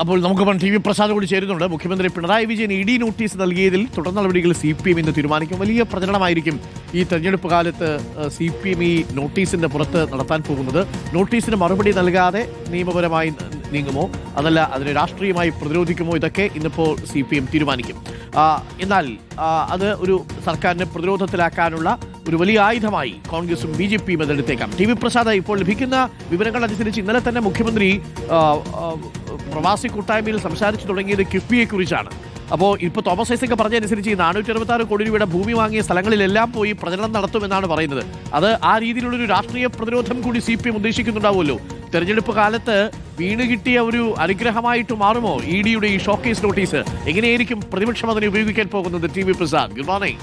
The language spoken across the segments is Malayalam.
അപ്പോൾ നമുക്കിപ്പം ടി വി പ്രസാദ് കൂടി ചേരുന്നുണ്ട്. മുഖ്യമന്ത്രി Pinarayi Vijayan E D notice നൽകിയതിൽ തുടർ നടപടികൾ സി പി എം ഇന്ന് തീരുമാനിക്കും. വലിയ പ്രചരണമായിരിക്കും ഈ തെരഞ്ഞെടുപ്പ് കാലത്ത് സി പി എം ഈ നോട്ടീസിന്റെ പുറത്ത് നടത്താൻ പോകുന്നത്. നോട്ടീസിന് മറുപടി നൽകാതെ നിയമപരമായി നീങ്ങുമോ? അതല്ല അതിനെ രാഷ്ട്രീയമായി പ്രതിരോധിക്കുമോ? ഇതൊക്കെ ഇന്നിപ്പോൾ സി പി എം തീരുമാനിക്കും എന്നാൽ അത് ഒരു സർക്കാരിനെ പ്രതിരോധത്തിലാക്കാനുള്ള ഒരു വലിയ ആയുധമായി കോൺഗ്രസും ബി ജെ പിയും അതെടുത്തേക്കാം. ടി വി പ്രസാദ് ഇപ്പോൾ ലഭിക്കുന്ന വിവരങ്ങൾ അനുസരിച്ച് ഇന്നലെ തന്നെ മുഖ്യമന്ത്രി പ്രവാസി കൂട്ടായ്മയിൽ സംസാരിച്ചു തുടങ്ങിയത് കിഫ്ബിയെ കുറിച്ചാണ് അപ്പോൾ ഇപ്പോൾ തോമസ് ഐസക് പറഞ്ഞതനുസരിച്ച് ഈ നാനൂറ്റി അറുപത്തി ആറ് കോടി രൂപയുടെ ഭൂമി വാങ്ങിയ സ്ഥലങ്ങളിലെല്ലാം പോയി പ്രചരണം നടത്തുമെന്നാണ് പറയുന്നത്. അത് ആ രീതിയിലുള്ളൊരു രാഷ്ട്രീയ പ്രതിരോധം കൂടി സി പി എം ഉദ്ദേശിക്കുന്നുണ്ടാവുമല്ലോ. തെരഞ്ഞെടുപ്പ് കാലത്ത് വീണ് കിട്ടിയ ഒരു അനുഗ്രഹമായിട്ട് മാറുമോ? ഇ ഡിയുടെ ഈ ഷോക്കേസ് നോട്ടീസ് എങ്ങനെയായിരിക്കും പ്രതിപക്ഷം അതിനെ ഉപയോഗിക്കാൻ പോകുന്നത്? T V Prasad good morning.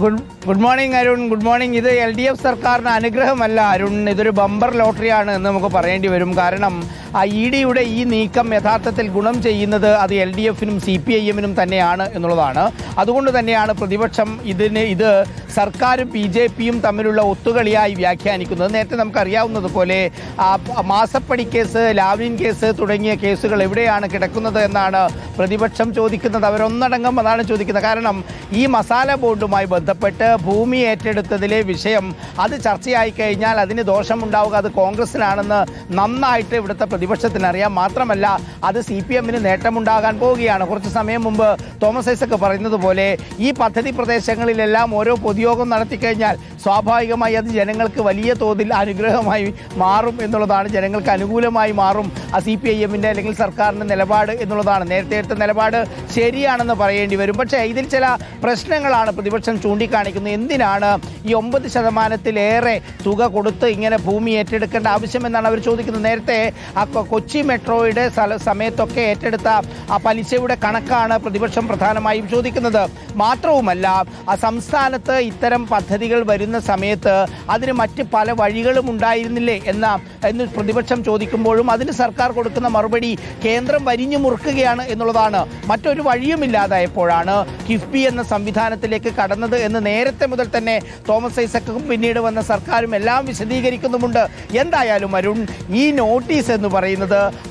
Good good morning Arun. Good morning. ഇത് എൽ ഡി എഫ് സർക്കാരിന് അനുഗ്രഹമല്ല അരുൺ. ഇതൊരു ബമ്പർ ലോട്ടറിയാണ് എന്ന് നമുക്ക് പറയേണ്ടി വരും. കാരണം ഇ ഡിയുടെ ഈ നീക്കം യഥാർത്ഥത്തിൽ ഗുണം ചെയ്യുന്നത് അത് എൽ ഡി എഫിനും സി പി ഐ എമ്മിനും തന്നെയാണ് എന്നുള്ളതാണ്. അതുകൊണ്ട് തന്നെയാണ് പ്രതിപക്ഷം ഇതിന് ഇത് സർക്കാരും ബി ജെ പിയും തമ്മിലുള്ള ഒത്തുകളിയായി വ്യാഖ്യാനിക്കുന്നത്. നേരത്തെ നമുക്കറിയാവുന്നതുപോലെ പോലെ മാസപ്പടി കേസ് ലാവ്ലിൻ കേസ് തുടങ്ങിയ കേസുകൾ എവിടെയാണ് കിടക്കുന്നത് എന്നാണ് പ്രതിപക്ഷം ചോദിക്കുന്നത്. അവരൊന്നടങ്കം അതാണ് ചോദിക്കുന്നത്. കാരണം ഈ മസാല ബോർഡുമായി ബന്ധപ്പെട്ട് ഭൂമി ഏറ്റെടുത്തതിലെ വിഷയം അത് ചർച്ചയായി കഴിഞ്ഞാൽ അതിന് ദോഷമുണ്ടാവുക അത് കോൺഗ്രസിനാണെന്ന് നന്നായിട്ട് ഇവിടുത്തെ പ്രതിപക്ഷത്തിന് അറിയാം മാത്രമല്ല അത് സി പി എമ്മിന് നേട്ടമുണ്ടാകാൻ പോവുകയാണ്. കുറച്ച് സമയം മുമ്പ് തോമസ് ഐസക്ക് പറയുന്നത് പോലെ ഈ പദ്ധതി പ്രദേശങ്ങളിലെല്ലാം ഓരോ പൊതുയോഗം നടത്തിക്കഴിഞ്ഞാൽ സ്വാഭാവികമായി അത് ജനങ്ങൾക്ക് വലിയ തോതിൽ അനുഗ്രഹമായി മാറും എന്നുള്ളതാണ്. ജനങ്ങൾക്ക് അനുകൂലമായി മാറും ആ സി പി ഐ എമ്മിന്റെ അല്ലെങ്കിൽ സർക്കാരിന്റെ നിലപാട് എന്നുള്ളതാണ്. നേരത്തെ എടുത്ത നിലപാട് ശരിയാണെന്ന് പറയേണ്ടി വരും. പക്ഷേ ഇതിൽ ചില പ്രശ്നങ്ങളാണ് പ്രതിപക്ഷം ചൂണ്ടിക്കാണിക്കുന്നത്. എന്തിനാണ് ഈ ഒമ്പത് ശതമാനത്തിലേറെ തുക കൊടുത്ത് ഇങ്ങനെ ഭൂമി ഏറ്റെടുക്കേണ്ട ആവശ്യമെന്നാണ് അവർ ചോദിക്കുന്നത്. നേരത്തെ ആ കൊച്ചി മെട്രോയുടെ സമയത്തൊക്കെ ഏറ്റെടുത്ത ആ പലിശയുടെ കണക്കാണ് പ്രതിപക്ഷം പ്രധാനമായും ചോദിക്കുന്നത്. മാത്രവുമല്ല ആ സംസ്ഥാനത്ത് ഇത്തരം പദ്ധതികൾ വരുന്ന സമയത്ത് അതിന് മറ്റ് പല വഴികളും ഉണ്ടായിരുന്നില്ലേ എന്ന എന്ന് പ്രതിപക്ഷം ചോദിക്കുമ്പോഴും അതിന് സർക്കാർ കൊടുക്കുന്ന മറുപടി കേന്ദ്രം വരിഞ്ഞു മുറുക്കുകയാണ് എന്നുള്ളതാണ്. മറ്റൊരു വഴിയുമില്ലാതായപ്പോഴാണ് കിഫ്ബി എന്ന സംവിധാനത്തിലേക്ക് കടന്നത് എന്ന് നേരത്തെ മുതൽ തന്നെ തോമസ് ഐസക്കും പിന്നീട് വന്ന സർക്കാരും എല്ലാം വിശദീകരിക്കുന്നുമുണ്ട്. എന്തായാലും അരുൺ ഈ നോട്ടീസ് എന്ന് പറയുന്നത്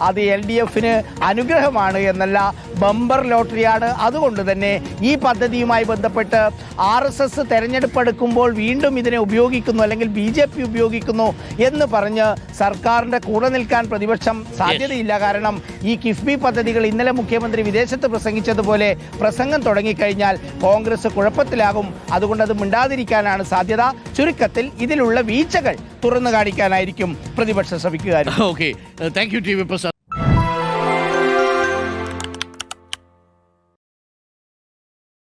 അത് എൽ ഡി എഫിന് അനുഗ്രഹമാണ് എന്നല്ല ബമ്പർ ലോട്ടറിയാണ്. അതുകൊണ്ട് തന്നെ ഈ പദ്ധതിയുമായി ബന്ധപ്പെട്ട് ആർ എസ് എസ് തെരഞ്ഞെടുപ്പ് എടുക്കുമ്പോൾ വീണ്ടും ഇതിനെ ഉപയോഗിക്കുന്നു അല്ലെങ്കിൽ ബി ജെ പി ഉപയോഗിക്കുന്നു എന്ന് പറഞ്ഞ് സർക്കാരിന്റെ കൂടെ നിൽക്കാൻ പ്രതിപക്ഷം സാധ്യതയില്ല. കാരണം ഈ കിഫ്ബി പദ്ധതികൾ ഇന്നലെ മുഖ്യമന്ത്രി വിദേശത്ത് പ്രസംഗിച്ചതുപോലെ പ്രസംഗം തുടങ്ങിക്കഴിഞ്ഞാൽ കോൺഗ്രസ് കുഴപ്പത്തിലാകും. അതുകൊണ്ട് അത് മിണ്ടാതിരിക്കാനാണ് സാധ്യത. ചുരുക്കത്തിൽ ഇതിലുള്ള വീഴ്ചകൾ തുറന്നു കാണിക്കാനായിരിക്കും പ്രതിപക്ഷം ശ്രമിക്കുക okay thank you T V Prasad